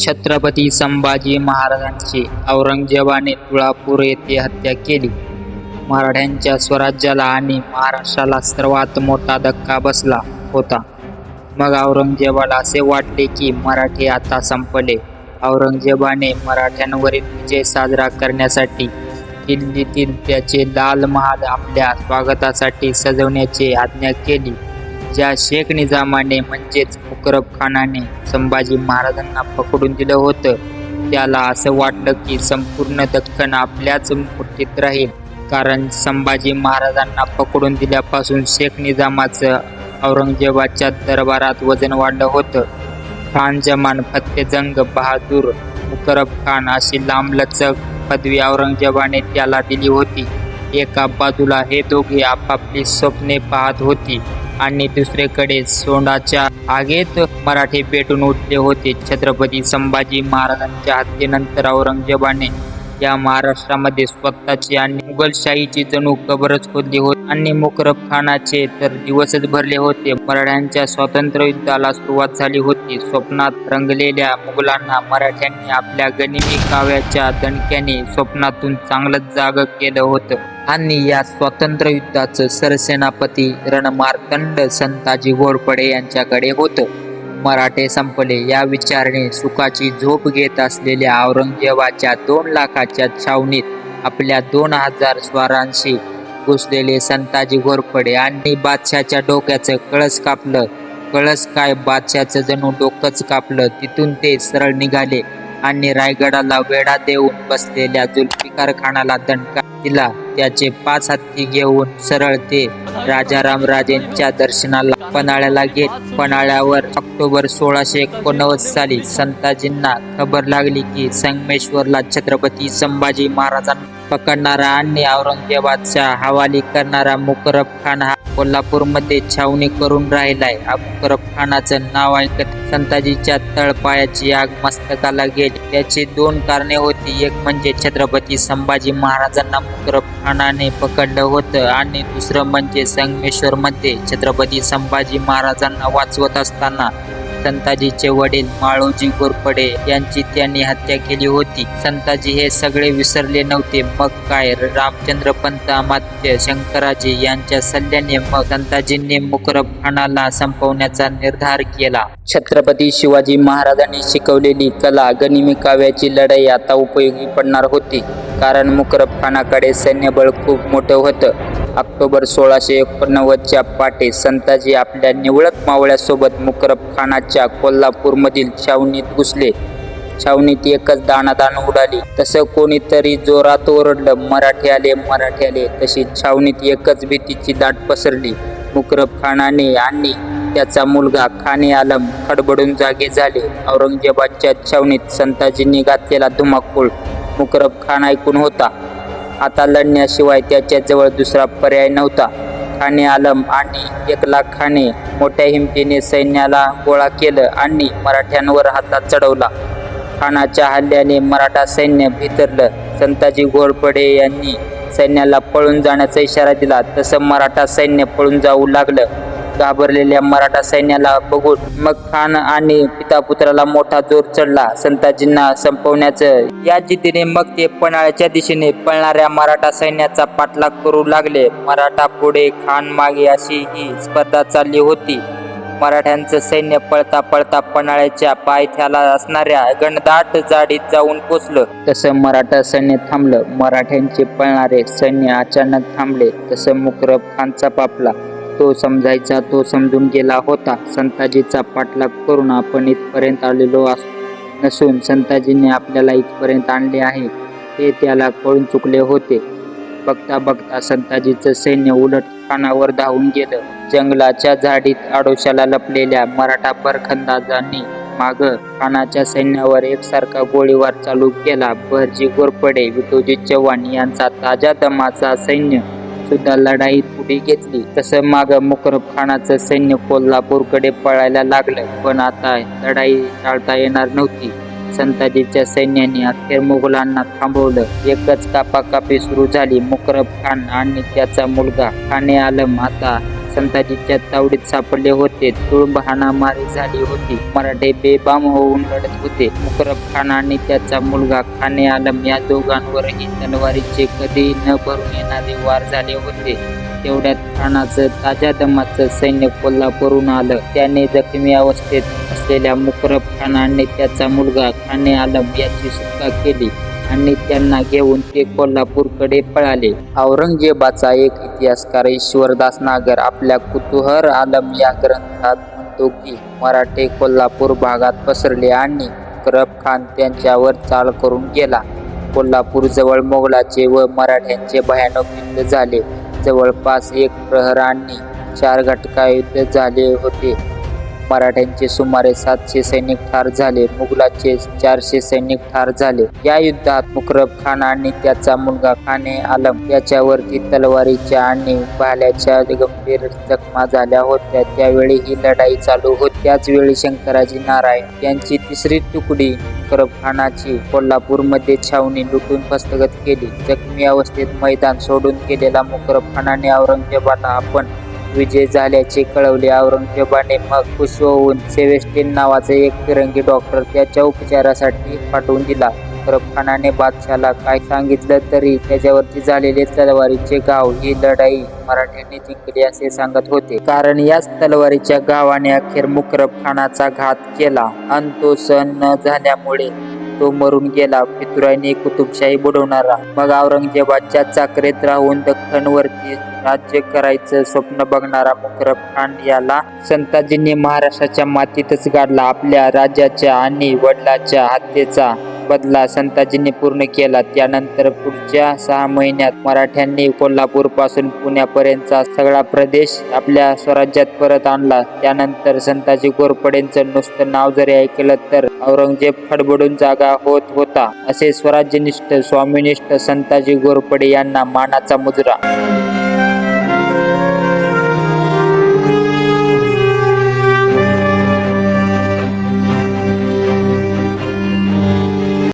छत्रपती संभाजी महाराजांची औरंगजेबाने तुळापूर येथे हत्या केली. मराठ्यांच्या स्वराज्याला आणि महाराष्ट्राला सर्वात मोठा धक्का बसला होता. मग औरंगजेबाला असे वाटले की मराठी आता संपले. औरंगजेबाने मराठ्यांवरील विजय साजरा करण्यासाठी दिल्लीतील त्याचे लाल महाल आपल्या स्वागतासाठी सजवण्याची आज्ञा केली. ज्या शेख निजामाने म्हणजेच मुकरब खानाने संभाजी महाराजांना पकडून दिलं होतं. त्याला असं वाटलं की संपूर्ण दख्खन आपल्याच मुठीत राहील. कारण संभाजी महाराजांना पकडून दिल्यापासून शेख निजामाचं औरंगजेबाच्या दरबारात वजन वाढलं होतं. खान जमान फत्तेजंग बहादूर मुकरब खान अशी लांबलचक पदवी औरंगजेबाने त्याला दिली होती. एका बाजूला हे दोघे आपापली स्वप्ने पाहत होती. आणि दुसरीकडे सोंडाच्या आगेत मराठी पेटून उठले होते. छत्रपती संभाजी महाराजांच्या हत्येनंतर औरंगजेबाने या महाराष्ट्रामध्ये स्वतःची आणि मुघलशाहीची जणू कबरच खोदली होती. आणि मुकरब खानाचे तर दिवसच भरले होते. मराठ्यांच्या स्वातंत्र्य युद्धाला सुरुवात झाली होती. स्वप्नात रंगलेल्या मुघलांना मराठ्यांनी आपल्या गनिमी काव्याच्या दणक्याने स्वप्नातून चांगलंच जाग केलं होतं. आणि या स्वातंत्र्य युद्धाचं सरसेनापती रणमार्तंड संताजी घोरपडे यांच्याकडे होतं. मराठे संपले. या विचारणे सुखाची झोप घेत असलेल्या औरंगजेबाच्या दोन लाखाच्या छावणीत आपल्या दोन हजार स्वारांशी घुसलेले संताजी घोरपडे आणि बादशाच्या डोक्याचं कळस कापलं. कळस काय बादशाचं जणू डोकंच कापलं. तिथून ते सरळ निघाले. आणि रायगडाला वेढा देऊन बसलेल्या जुल्फिकार खानाला दणका दिला. त्याचे पाच हत्ती घेऊन सरळ ते राजाराम राजेंच्या दर्शनाला पन्हाळ्याला घेत पन्हाळ्यावर ऑक्टोबर सोळाशे एकोणनव्वद साली संताजींना खबर लागली की संगमेश्वरला छत्रपती संभाजी महाराजांना पकडणारा आणि औरंगजेबाच्या हवाली करणारा मुकरब खान हा कोल्हापूरमध्ये छावणी करून राहिलाय. मुकरब खानाचं नाव ऐकत संताजीच्या तळपायाची आग मस्तकाला गेली. त्याची दोन कारणे होती. एक म्हणजे छत्रपती संभाजी महाराजांना मुकरब खानाने पकडलं होतं आणि दुसरं म्हणजे संगमेश्वरमध्ये छत्रपती संभाजी महाराजांना वाचवत असताना संताजीचे वडील माळोजी गोरपडे यांची त्यांनी हत्या केली होती. संताजी हे सगळे विसरले नव्हते. मग काय? रामचंद्र पंत अमात्य शंकराजी यांच्या सल्ल्याने मग संताजींनी मुकरब खानाला संपवण्याचा निर्धार केला. छत्रपती शिवाजी महाराजांनी शिकवलेली कला गनिमी काव्याची लढाई आता उपयोगी पडणार होती. कारण मुकरब खानाकडे सैन्यबळ खूप मोठं होतं. ऑक्टोबर सोळाशे एकोणनव्वदच्या पाटे संताजी आपल्या निवळक मावळ्यासोबत मुकरब खानाच्या कोल्हापूरमधील छावणीत घुसले. छावणीत एकच दाणादाण उडाली. तसं कोणीतरी जोरात ओरडलं मराठी आले मराठी आले. तशी छावणीत एकच भीतीची दाट पसरली. मुकरब खानाने आणि त्याचा मुलगा खाने आलम खडबडून जागे झाले. औरंगजेबाच्या छावणीत संताजींनी घातलेला धुमाकूळ मुकरब खान ऐकून होता. आता लढण्याशिवाय त्याच्याजवळ दुसरा पर्याय नव्हता. खाने आलम आणि एक लाख खाने मोठ्या हिमतीने सैन्याला गोळा केलं आणि मराठ्यांवर हातात चढवला. खानाच्या हल्ल्याने मराठा सैन्य भितरलं. संताजी घोरपडे यांनी सैन्याला पळून जाण्याचा इशारा दिला. तसं मराठा सैन्य पळून जाऊ लागलं. घाबरलेल्या मराठा सैन्याला बघून मग खान आणि पिता पुत्राला मोठा जोर चढला. संताजींना संपवण्याचं या जिद्दीने मग ते पन्हाळ्याच्या दिशेने पळणाऱ्या मराठा सैन्याचा पाठलाग करू लागले. मराठा पुढे खान मागे अशी ही स्पर्धा चालली होती. मराठ्यांचं सैन्य पळता पळता पन्हाळ्याच्या पायथ्याला असणाऱ्या गणदाट जाडीत जाऊन पोचलं. तसं मराठा सैन्य थांबलं. मराठ्यांचे पळणारे सैन्य अचानक थांबले. तसं मुकरब खानचा पापला. तो समजायचा तो समजून गेला होता. संताजीचा पाठलाग करून आपण इथपर्यंत आलेलो अस नसून संताजीने आपल्याला इथपर्यंत आणले आहे. ते त्याला कळून चुकले होते. बघता बघता संताजीचं सैन्य उलट खानावर धावून गेलं. जंगलाच्या झाडीत आडोशाला लपलेल्या मराठा परखंदाजांनी माग खानाच्या सैन्यावर एकसारखा गोळीबार चालू केला. भरजी गोरपडे विठोजी चव्हाण यांचा ताज्या दमाचा सैन्य सुद्धा लढाईत पुढे घेतली. तसं माग मुकरब खानाचं सैन्य कोल्हापूरकडे पळायला लागलं. पण आता लढाई टाळता येणार नव्हती. संताजीच्या सैन्याने अखेर मुघलांना थांबवलं. एकच कापाकापी सुरू झाली. मुकरब खान आणि त्याचा मुलगा खाने आलम आता संताजीच्या तावडीत सापडले होते. तुळंब हाणामारी झाली होती. मराठे बेबाम होऊन लढत होते. मुकरब खान आणि त्याचा मुलगा खाने आलम या दोघांवरही तलवारीचे कधी न भरून येणारे वार झाले होते. तेवढ्यात खानाचं ताज्या दमाचं सैन्य कोल्हापूरून आलं. त्याने जखमी अवस्थेत असलेल्या मुकरब खान आणि त्याचा मुलगा खाने आलम याची सुटका केली. आणि त्यांना घेऊन ते कोल्हापूरकडे पळाले. औरंगजेबाचा एक इतिहासकार ईश्वरदास नागर आपल्या कुतूहर आलम या ग्रंथात म्हणतो की मराठे कोल्हापूर भागात पसरले आणि करब खान त्यांच्यावर चाल करून गेला. कोल्हापूर जवळ मोगलाचे व मराठ्यांचे भयानक युद्ध झाले. जवळपास एक प्रहरांनी चार घटका युद्ध झाले होते. मराठ्यांचे सुमारे सातशे सैनिक ठार झाले मुघलाचे चारशे सैनिक ठार झाले. या युद्धात मुकरब खान आणि त्याचा मुलगा खाने आलम याच्यावरती तलवारीच्या आणि भाल्याच्या गंभीर जखमा झाल्या होत्या. त्यावेळी ही लढाई चालू होती. त्याच वेळी शंकराजी नारायण यांची तिसरी तुकडी मुकरब खानाची कोल्हापूरमध्ये छावणी लुटून हस्तगत केली. जखमी अवस्थेत मैदान सोडून गेलेला मुकरब खानाने औरंगजेबाला आपण विजय झाल्याचे कळवले. औरंगजेबाने मग खुश होऊन सेवेस्टीन नावाचा एक फिरंगी डॉक्टर त्याच्या उपचारासाठी पाठवून दिला. मुकरब खानाने बादशाला काय सांगितलं तरी त्याच्यावरती झालेले तलवारीचे गाव ही लढाई मराठ्यांनी जिंकली असे सांगत होते. कारण याच तलवारीच्या गावाने अखेर मुकरब खानाचा घात केला. आणि तो सण न झाल्यामुळे तो मरून गेला पितुराईने कुतुबशाही बुडवणारा. मग औरंगजेबाच्या चाकरीत राहून दख्खनवरती राज्य करायचं स्वप्न बघणारा मुकरब खान याला संताजींनी महाराष्ट्राच्या मातीतच गाडला आपल्या राज्याच्या आणि वडिलाच्या हत्येचा. बदला संताजींनी पूर्ण केला. त्यानंतर पुढच्या सहा महिन्यात मराठ्यांनी कोल्हापूरपासून पुण्यापर्यंतचा सगळा प्रदेश आपल्या स्वराज्यात परत आणला. त्यानंतर संताजी घोरपडेंचं नुसतं नाव जरी ऐकलं तर औरंगजेब खडबडून जागा होत होता. असे स्वराज्यनिष्ठ स्वामीनिष्ठ संताजी घोरपडे यांना मानाचा मुजरा.